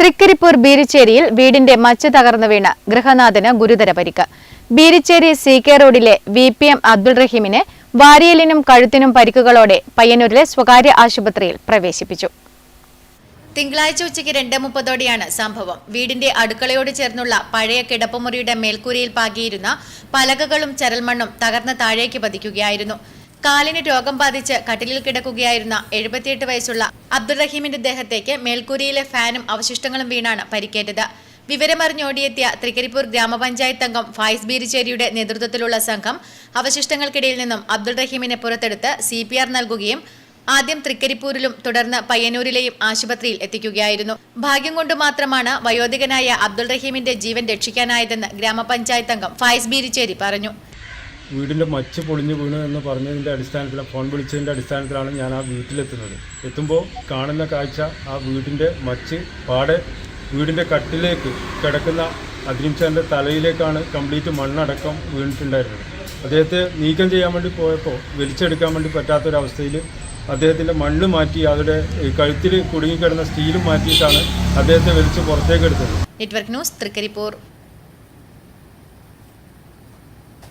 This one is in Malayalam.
തൃക്കരിപ്പൂർ ബീരിച്ചേരിയിൽ വീടിന്റെ മച്ച് തകർന്നു വീണ് ഗൃഹനാഥന് ഗുരുതര പരിക്ക്. ബീരിച്ചേരി സി കെ റോഡിലെ വി പി എം അബ്ദുൾ റഹീമിനെ വാരിയലിനും കഴുത്തിനും പരിക്കുകളോടെ പയ്യന്നൂരിലെ സ്വകാര്യ ആശുപത്രിയിൽ പ്രവേശിപ്പിച്ചു. തിങ്കളാഴ്ച ഉച്ചയ്ക്ക് രണ്ട് മുപ്പതോടെയാണ് സംഭവം. വീടിന്റെ അടുക്കളയോട് ചേർന്നുള്ള പഴയ കിടപ്പുമുറിയുടെ മേൽക്കൂരയിൽ പാകിയിരുന്ന പലകകളും ചരൽമണ്ണും തകർന്ന് താഴേക്ക് പതിക്കുകയായിരുന്നു. കാലിന് രോഗം ബാധിച്ച് കട്ടിലിൽ കിടക്കുകയായിരുന്ന എഴുപത്തിയെട്ട് വയസ്സുള്ള അബ്ദുറഹീമിന്റെ ദേഹത്തേക്ക് മേൽക്കൂരിയിലെ ഫാനും അവശിഷ്ടങ്ങളും വീണാണ് പരിക്കേറ്റത്. വിവരമറിഞ്ഞോടിയെത്തിയ തൃക്കരിപ്പൂർ ഗ്രാമപഞ്ചായത്ത് അംഗം ഫായിസ് ബീരിച്ചേരിയുടെ നേതൃത്വത്തിലുള്ള സംഘം അവശിഷ്ടങ്ങൾക്കിടയിൽ നിന്നും അബ്ദുൾ റഹീമിനെ പുറത്തെടുത്ത് സി നൽകുകയും ആദ്യം തൃക്കരിപ്പൂരിലും തുടർന്ന് പയ്യന്നൂരിലെയും ആശുപത്രിയിൽ എത്തിക്കുകയായിരുന്നു. ഭാഗ്യം കൊണ്ട് മാത്രമാണ് വയോധികനായ അബ്ദുൾ റഹീമിന്റെ ജീവൻ രക്ഷിക്കാനായതെന്ന് ഗ്രാമപഞ്ചായത്ത് അംഗം ഫായിസ് ബീരിച്ചേരി പറഞ്ഞു. വീടിന്റെ മച്ച് പൊളിഞ്ഞു വീണു എന്ന് പറഞ്ഞതിന്റെ അടിസ്ഥാനത്തിൽ ഫോൺ വിളിച്ചതിന്റെ അടിസ്ഥാനത്തിലാണ് ഞാൻ ആ വീട്ടിലെത്തുന്നത്. എത്തുമ്പോൾ കാണുന്ന കാഴ്ച ആ വീടിന്റെ മച്ച് പാടെ വീടിന്റെ കട്ടിലേക്ക് കിടക്കുന്ന അദ്രീംസാറിന്റെ തലയിലേക്കാണ് കംപ്ലീറ്റ് മണ്ണടക്കം വീണിട്ടുണ്ടായിരുന്നത്. അദ്ദേഹത്തെ നീക്കം ചെയ്യാൻ വേണ്ടി പോയപ്പോൾ വലിച്ചെടുക്കാൻ വേണ്ടി പറ്റാത്തൊരവസ്ഥയിൽ അദ്ദേഹത്തിന്റെ മണ്ണ് മാറ്റി അവരുടെ കഴുത്തിൽ കുടുങ്ങിക്കിടന്ന സ്റ്റീലും മാറ്റിയിട്ടാണ് അദ്ദേഹത്തെ വലിച്ച് പുറത്തേക്ക് എടുത്തത് നെറ്റ്വർക്ക് ന്യൂസ് തൃക്കരിപ്പൂർ.